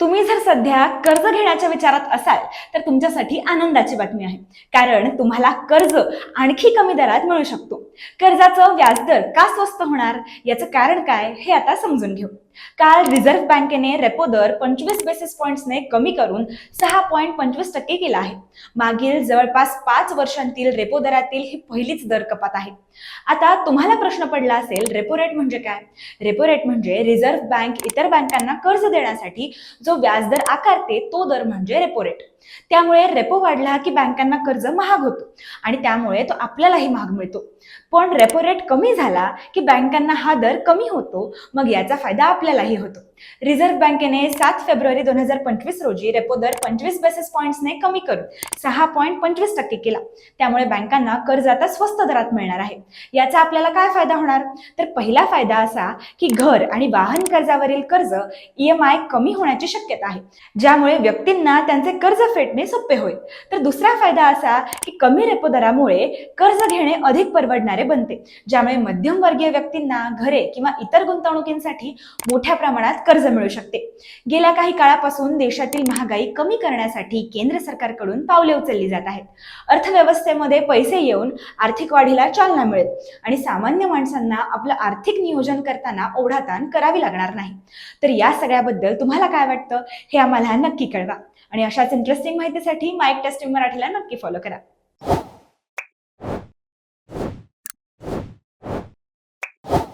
तुम्ही जर सध्या कर्ज घेण्याच्या विचारात असाल तर तुमच्यासाठी आनंदाची बातमी आहे. कारण तुम्हाला कर्ज आणखी कमी दरात मिळू शकतो. कर्जाचं व्याजदर का स्वस्त होणार? याचं कारण काय? हे आता समजून घेऊ. काल रिझर्व्ह बँकेने रेपो दर पंचवीस बेसिस पॉइंट्सने कमी करून सहा पॉईंट पंचवीस टक्के केला आहे. मागील जवळपास पाच वर्षांतील रेपो दरातील ही पहिलीच दर कपात आहे. आता तुम्हाला प्रश्न पडला असेल रेपो रेट म्हणजे काय? रेपो रेट म्हणजे रिझर्व्ह बँक इतर बँकांना कर्ज देण्यासाठी जो व्याजदर आकारते तो दर म्हणजे रेपो रेट त्यामुळे रेपो वाढला की बँकांना कर्ज महाग होतो. आणि त्यामुळे तो आपल्यालाही महाग मिळतो. पण रेपो रेट कमी झाला की बँकांना हा दर कमी होतो मग याचा फायदा आपल्यालाही होतो. रिझर्व्ह बँकेने सात फेब्रुवारी दोन हजार पंचवीस रोजी रेपो दर पंचवीस बेसिस पॉईंट्सने कमी करून सहा पॉईंट पंचवीस टक्के केला. त्यामुळे बँकांना कर्ज आता स्वस्त दरात मिळणार आहे. याचा आपल्याला काय फायदा होणार? तर पहिला फायदा असा की घर आणि वाहन कर्जावरील कर्ज ई एम आय कमी होण्याची शक्यता आहे. ज्यामुळे व्यक्तींना त्यांचे कर्ज फेडणे सोपे होईल तर दुसरा फायदा असा की कमी रेपो दरामुळे कर्ज घेणे अधिक परवडणारे बनते. ज्यामुळे मध्यमवर्गीय व्यक्तींना घरे किंवा इतर गुंतवणुकींसाठी मोठ्या प्रमाणात कर्ज मिळू शकते. गेल्या काही काळापासून देशातील महागाई कमी करण्यासाठी केंद्र सरकारकडून पावले उचलली जात आहेत. अर्थव्यवस्थेमध्ये पैसे येऊन आर्थिक वाढीला चालना मिळेल आणि सामान्य माणसांना आपलं आर्थिक नियोजन करताना ओढाताण करावी लागणार नाही. तर या सगळ्याबद्दल तुम्हाला काय वाटतं हे आम्हाला नक्की कळवा. आणि अशाच इंटरेस्टिंग माहितीसाठी माईक टेस्टिंग मराठीला नक्की फॉलो करा.